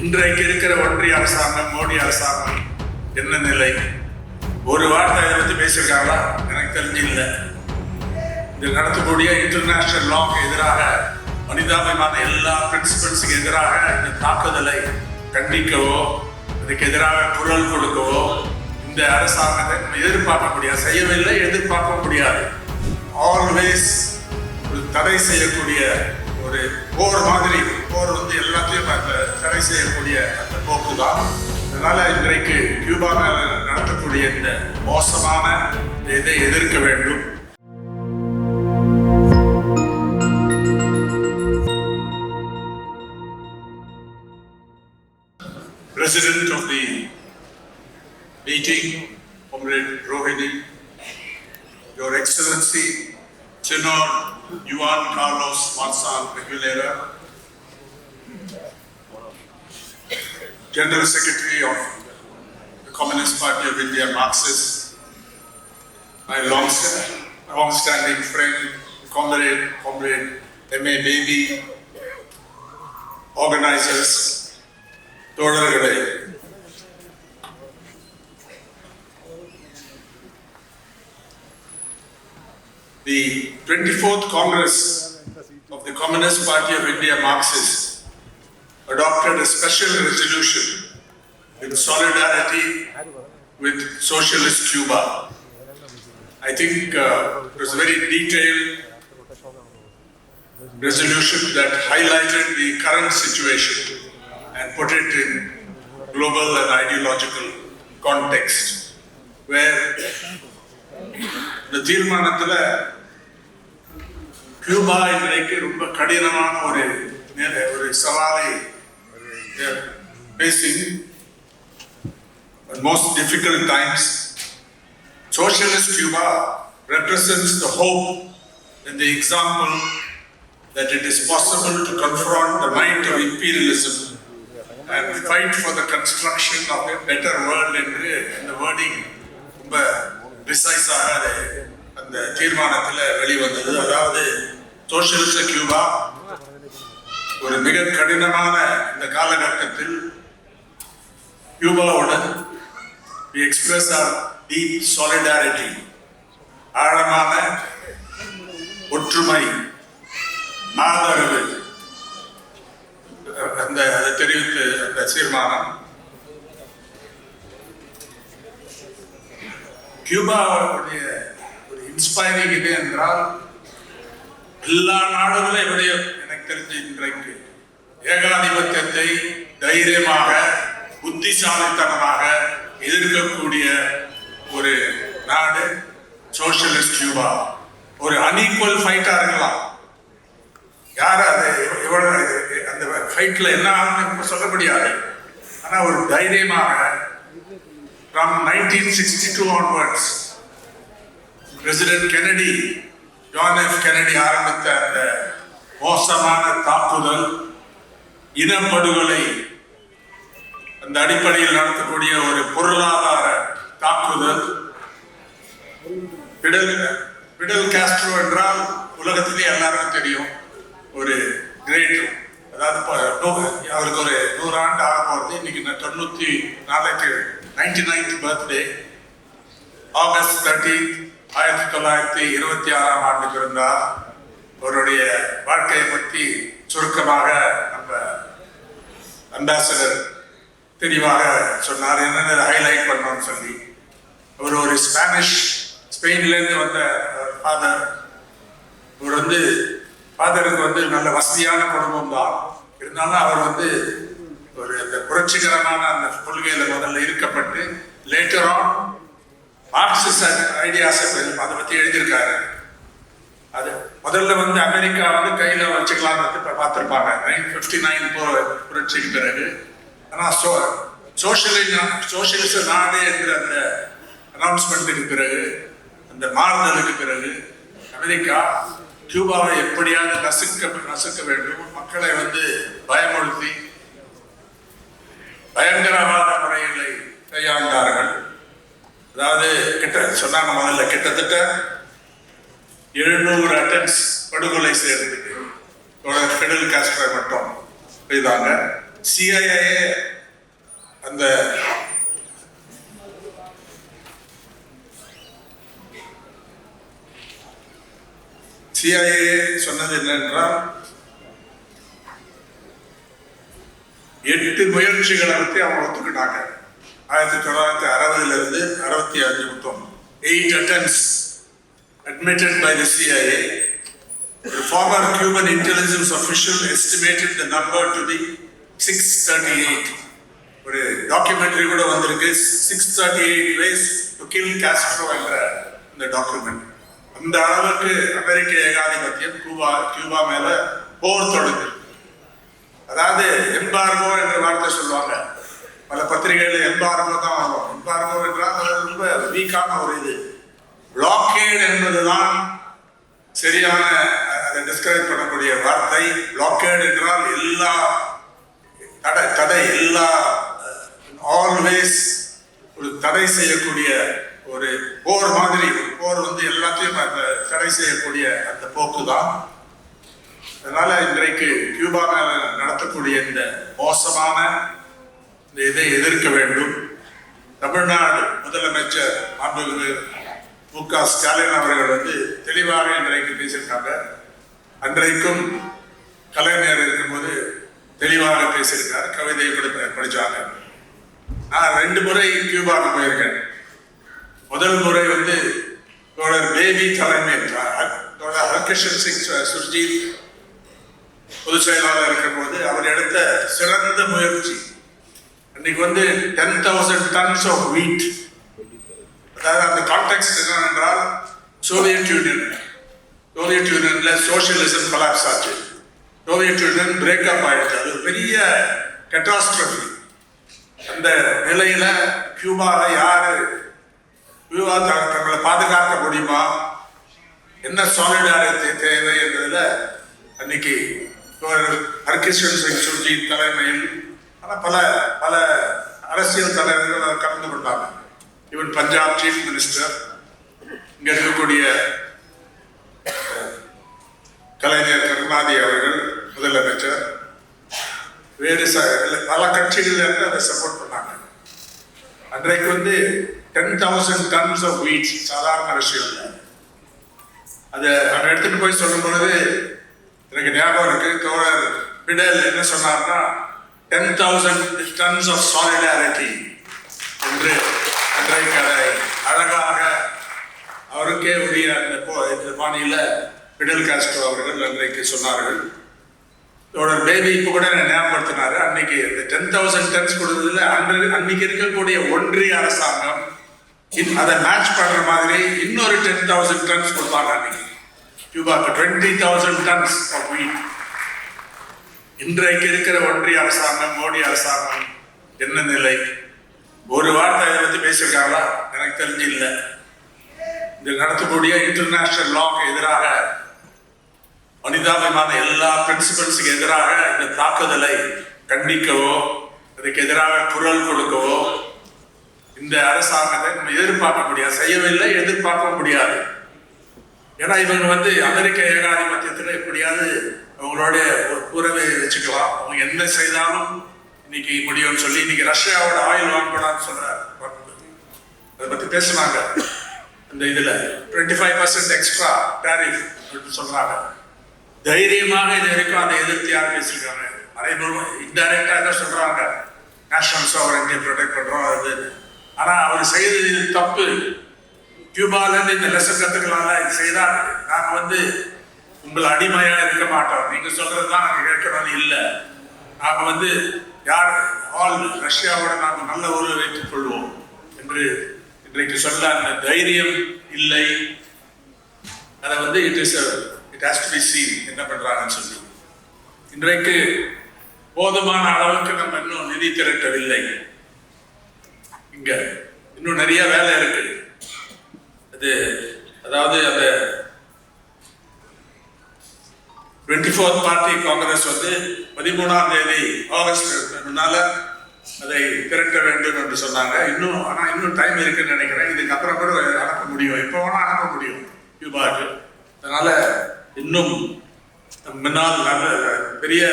இன்றைக்கு இருக்கிற ஒன்றிய அரசாங்கம் மோடி அரசாங்கம் என்ன நிலை? ஒரு வார்த்தை இதை பற்றி பேசியிருக்காங்களா? எனக்கு தெரிஞ்சு இல்லை. இது நடத்தக்கூடிய இன்டர்நேஷனல் லாக்கு எதிராக மனிதாபிமான எல்லா பிரின்சிபல்ஸுக்கு எதிராக இந்த தாக்குதலை கண்டிக்கவோ அதுக்கு எதிராக குரல் கொடுக்கவோ இந்த அரசாங்கத்தை நம்ம எதிர்பார்க்க முடியாது. செய்யவில்லை எதிர்பார்க்க முடியாது. ஆல்வேஸ் ஒரு தடை செய்யக்கூடிய ஒரு போர் மாதிரி போர் வந்து எல்லாத்தையும் அந்த தடை செய்யக்கூடிய அந்த போக்கு தான் அதனால இன்றைக்கு கியூபாவில் நடத்தக்கூடிய இந்த மோசமான இதை எதிர்க்க வேண்டும். President of the meeting, Comrade Rohini, Your Excellency, Juan Carlos Marsal Regulera, General Secretary of the Communist Party of India, Marxist, my long- long-standing friend, comrade, comrade M.A. Baby, organizers, தோழர்களே The 24th Congress of the Communist Party of India Marxists adopted a special resolution in solidarity with Socialist Cuba. I think uh, it was a very detailed resolution that highlighted the current situation and put it in global and ideological context where இந்த தீர்மானத்துல Cuba இன்றைக்கு ரொம்ப கடினமான ஒரு நிலை- ஒரு சவாலை facing at most difficult times socialist cuba represents the hope and the example that it is possible to confront the might of imperialism and fight for the construction of a better world என்று இந்த wording ரொம்ப ப்ரிசைஸாக அது அந்த தீர்மானத்தில் வெளிவந்தது. அதாவது சோசியலிச கியூபா ஒரு மிக கடினமான இந்த காலகட்டத்தில் கியூபாவுடன் we express our deep solidarity ஆழமான ஒற்றுமை ஆதரவு அந்த அதை தெரிவித்து அந்த தீர்மானம் கியூபாவுடைய ஒரு இன்ஸ்பைரிங் இது என்றால் எல்லா நாடுகளும் எப்படியோ எனக்கு தெரிஞ்சு இன்றைக்கு ஏகாதிபத்தியத்தை தைரியமாக புத்திசாலித்தனமாக எதிர்க்கக்கூடிய ஒரு நாடு சோசியலிஸ்ட் கியூபா. ஒரு அன்இக்குவல் ஃபைட்டாக இருக்கலாம். யார் அது? எவ்வளோ அந்த ஃபைட்டில் என்ன ஆகும்னு சொல்ல முடியாது ஆனால் ஒரு தைரியமாக from nineteen sixty two Kennedy, president Kennedy John F Kennedy ஆரம்பித்த அந்த மோசமான தாக்குதல் இனப்படுகொலை அந்த அடிப்படையில் நடத்தக்கூடிய ஒரு பொருளாதார தாக்குதல் பிடல் பிடல் காஸ்ட்ரோ என்றால் உலகத்திலே எல்லாருக்கும் தெரியும் ஒரு கிரேட் அதாவது அவருக்கு ஒரு நூறு ஆண்டு ஆக போகிறது இன்னைக்கு நான் தொண்ணூற்றி நாளைக்கு நைன்டி பர்த்டே ஆகஸ்ட் தேர்ட்டீன் ஆயிரத்தி தொள்ளாயிரத்தி இருபத்தி ஆறாம் ஆண்டு பிறந்தார். அவருடைய வாழ்க்கையை பற்றி சுருக்கமாக நம்ம அம்பாசடர் தெளிவாக சொன்னார். என்னென்ன ஹைலைட் பண்ணோம்னு சொல்லி. அவர் ஒரு ஸ்பானிஷ் ஸ்பெயின்லேருந்து வந்த ஃபாதர் இவர் வந்து ஃபாதருக்கு வந்து நல்ல வசதியான குடும்பம் தான் இருந்தாலும் அவர் வந்து ஒரு அந்த புரட்சிகரமான அந்த கொள்கையில முதல்ல இருக்கப்பட்டு லேட்டர் ஆன் மார்க்சிஸ்ட் ஐடியாஸை அதை பத்தி எழுதியிருக்காரு. அது முதல்ல வந்து அமெரிக்கா வந்து கையில வச்சுக்கலாம்னு இப்ப பார்த்திருப்பாங்க. நைன் பிப்டி நைன் போ புரட்சிக்கு பிறகு. ஆனா சோ சோசியலிச சோசியலிச நாடு என்கிற அந்த அனௌன்ஸ்மெண்ட்டுக்கு பிறகு அந்த மாறுதலுக்கு பிறகு அமெரிக்கா கியூபாவை எப்படியாவது நசுக்க நசுக்க வேண்டும். மக்களை வந்து பயமுறுத்தி பயங்கரவாத முறைகளை கையாண்டார்கள். அதாவது கிட்ட சொன்னாங்க முதல்ல கிட்டத்தட்ட எழுநூறு அட்டன்ஸ் படுகொலை செய்யறதுக்கு ஃபெடரல் காஸ்டரை மட்டும் செய்தாங்க சிஐஏ அந்த சிஐஏ சொன்னது என்னென்றால் எட்டு முயற்சிகள் நடத்தி அவங்க ஒத்துக்கிட்டாங்க. ஆயிரத்தி தொள்ளாயிரத்தி அறுபதுல இருந்து அறுபத்தி அஞ்சு மொத்தம். Eight attempts admitted by the CIA. The former Cuban intelligence official estimated the number to be 638. ஒரு டாக்குமெண்ட்ரி கூட வந்திருக்கு. Six thirty eight ways to kill Castro என்ற இந்த டாக்குமெண்ட் அந்த அளவுக்கு அமெரிக்க ஏகாதிபத்தியம் கியூபா கியூபா மேல போர் தொடங்குது அதாவது எம்பார்கோ என்ற வார்த்தை சொல்லுவாங்க பல பத்திரிகைகள் எம்பார்கோ தான் வரும் எம்பார்கோ என்றால் அது ரொம்ப வீக்கான ஒரு இது. பிளாக்கேடு என்பதுதான் சரியான அதை டிஸ்கிரைப் பண்ணக்கூடிய வார்த்தை. பிளாக்கேடு என்றால் எல்லா தடை தடை எல்லா ஆல்வேஸ் ஒரு தடை செய்யக்கூடிய ஒரு போர் மாதிரி. ஒரு போர் வந்து எல்லாத்தையும் அந்த தடை செய்யக்கூடிய அந்த போக்கு தான் அதனால இன்றைக்கு கியூபா மேல நடத்தக்கூடிய இந்த மோசமான இந்த இதை எதிர்க்க வேண்டும். தமிழ்நாடு முதலமைச்சர் மாண்புமிகு மு க ஸ்டாலின் அவர்கள் வந்து தெளிவாக இன்றைக்கு பேசியிருக்காங்க. அன்றைக்கும் கலைஞர் இருக்கும்போது தெளிவாக பேசியிருக்கார். கவிதை கூட படித்தாங்க நான் ரெண்டு முறை கியூபாவுக்கு போயிருக்கேன். முதல் முறை வந்து தோழர் பேபி தலைமை தோழர் ஹர்கிஷன் சிங் சுர்ஜித் பொதுச் செயலாளர் இருக்கும்போது அவர் எடுத்த சிறந்த முயற்சி இன்னைக்கு வந்து டென் தௌசண்ட் டன்ஸ் ஆஃப் வீட் அதாவது அந்த கான்டெக்ட் என்னவென்றால் சோவியத் யூனியன் சோவியத் யூனியன்ல சோசியலிசம் கொலாப்ஸ் ஆச்சு. சோவியத் யூனியன் பிரேக்கப் ஆயிடுச்சு. அது பெரிய கெட்டாஸ்ட்ரஃபி அந்த நிலையில கியூபாவை யாரு கியூபா தங்களை பாதுகாக்க முடியுமா? என்ன சாலிடாரிட்டி தேவை என்பதுல அன்னைக்கு ஹர்கிஷன் சிங் சுர்ஜி தலைமையில் ஆனால் பல பல அரசியல் தலைவர்கள் அதை கலந்து கொண்டாங்க இவன் பஞ்சாப் சீஃப் மினிஸ்டர் இங்கே இருக்கக்கூடிய கலைஞர் கருணாநிதி அவர்கள் முதலமைச்சர் வேறு ச பல கட்சிகள் இருந்து அதை சப்போர்ட் பண்ணாங்க. அன்றைக்கு வந்து டென் தௌசண்ட் டன்ஸ் ஆஃப் வீட் சாதாரண விஷயம் இல்லை. அதை அங்க எடுத்துகிட்டு போய் சொல்லும் பொழுது எனக்கு ஞாபகம் இருக்குது தோழர் பிடல் என்ன சொன்னார்னா ten thousand tons of solidarity என்று அன்றைக்கு அதை அழகாக அவருக்கே உரிய அந்த பாணியில் இந்த பாணியில பிடல் காஸ்ட்ரோ அவர்கள் அன்றைக்கு சொன்னார்கள். தோழர் பேபி இப்போ கூட என்னை ஞாபகப்படுத்தினாரு. அன்னைக்கு இந்த டென் தௌசண்ட் டன்ஸ் கொடுத்ததுல அன்று அன்னைக்கு இருக்கக்கூடிய ஒன்றிய அரசாங்கம் இன்- அதை மேட்ச் பண்ணுற மாதிரி இன்னொரு டென் தௌசண்ட் டன்ஸ் கொடுத்தாங்க அன்னைக்கு. கியூபாக்கு twenty thousand tons of wheat இன்றைக்கு இருக்கிற ஒன்றிய அரசாங்கம் மோடி அரசாங்கம் என்ன நிலை? ஒரு வார்த்தை இதை பத்தி பேசியிருக்காங்களா? எனக்கு தெரிஞ்சு இல்லை இது நடத்தக்கூடிய இன்டர்நேஷனல் லாக்கு எதிராக மனிதாபிமான எல்லா பிரின்சிபல்ஸுக்கு எதிராக இந்த தாக்குதலை கண்டிக்கவோ அதுக்கு எதிராக குரல் கொடுக்கவோ இந்த அரசாங்கத்தை நம்ம எதிர்பார்க்க முடியாது. செய்யவில்லை எதிர்பார்க்க முடியாது. ஏன்னா இவங்க வந்து அமெரிக்க ஏகாதிபத்தியத்தில் எப்படியாவது அவங்களோட ஒரு உறவை வச்சுக்கலாம். அவங்க என்ன செய்தாலும் இன்னைக்கு முடியும்னு சொல்லி இன்னைக்கு ரஷ்யாவோட ஆயில் வாங்கப்படான்னு சொல்ற அதை பத்தி பேசுனாங்க. இந்த இதுல twenty five percent extra tariff அப்படின்னு சொல்றாங்க. தைரியமாக இது வரைக்கும் அதை எதிர்த்து யார் பேசியிருக்காங்க. மறைமுகம் இன்டைரக்டா என்ன சொல்றாங்க? நேஷனல் சோவரண்டி ப்ரொடெக்ட் பண்றோம் அது ஆனா அவர் செய்தது இது தப்பு. கியூபால இருந்து இந்த லெசன் கத்துக்கலாம் இது செய்தா நாங்க வந்து உங்களை அடிமையாக இருக்க மாட்டோம். நீங்க சொல்றது தான் நாங்கள் கேட்கறோம் இல்லை. நாங்க வந்து யார் ஆல் ரஷ்யாவோட நாம் நல்ல உறவு வைத்துக் கொள்வோம் என்று இன்றைக்கு சொல்ல அந்த தைரியம் இல்லை. அதை வந்து it is it has to be seen என்ன பண்றாங்கன்னு சொல்லி. இன்றைக்கு போதுமான அளவுக்கு நம்ம இன்னும் நிதி திரட்டவில்லை. இங்க இன்னும் நிறைய வேலை இருக்கு. அது அதாவது அந்த டுவெண்ட்டி ஃபோர்த் பார்ட்டி காங்கிரஸ் வந்து பதிமூணாம் தேதி ஆகஸ்ட் முன்னால அதை திரட்ட வேண்டும் என்று சொன்னாங்க. இன்னும் ஆனால் இன்னும் டைம் இருக்குன்னு நினைக்கிறேன். இதுக்கு அப்புறம் கூட அனுப்ப முடியும். இப்போ வேணால் அனுப்ப முடியும். கியூபாக்கு அதனால இன்னும் முன்னால் நல்ல பெரிய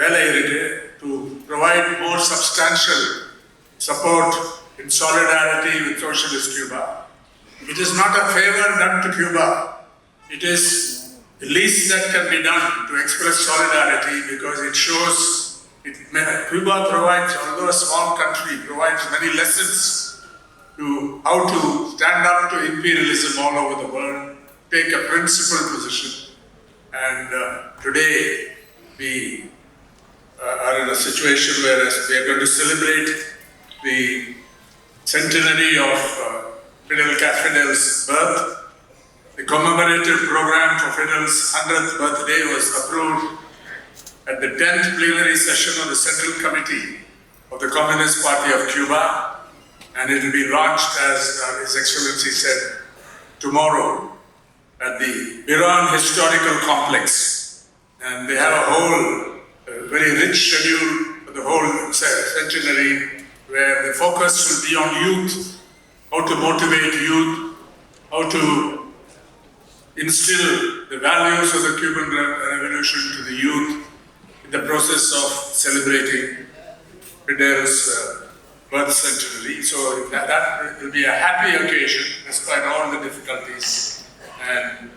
வேலை இருக்கு. To provide more substantial support in solidarity with socialist Cuba it is not a favour done to Cuba it is the least that can be done to express solidarity because it shows it Cuba provides, although a small country, provides many lessons to how to stand up to imperialism all over the world, take a principled position. And uh, today we uh, are in a situation where we are going to celebrate the centenary of uh, Fidel Castro's birth. The commemorative program for Fidel's 100th birthday was approved at the 10th plenary session of the Central Committee of the Communist Party of Cuba, and it will be launched, as uh, His Excellency said, tomorrow at the Iran Historical Complex. And they have a whole very rich schedule for the whole centenary where the focus will be on youth, how to motivate youth, how to instill the values of the Cuban Revolution to the youth in the process of celebrating Fidel's uh, birth centenary. So that, that will be a happy occasion despite all the difficulties. And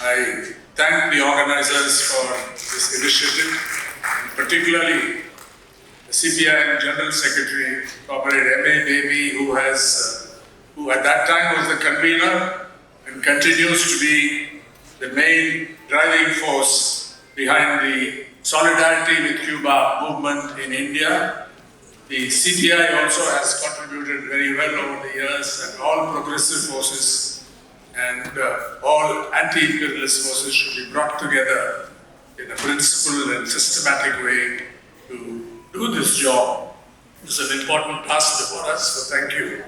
I thank the organizers for this initiative, particularly the CPI and General Secretary, Comrade M.A. Baby, who has, uh, who at that time was the convener and continues to be the main driving force behind the Solidarity with Cuba movement in India. The CPI also has contributed very well over the years, and all progressive forces and uh, all anti-imperialist forces should be brought together in a principled and systematic way to do this job. It's an important task before us, so thank you.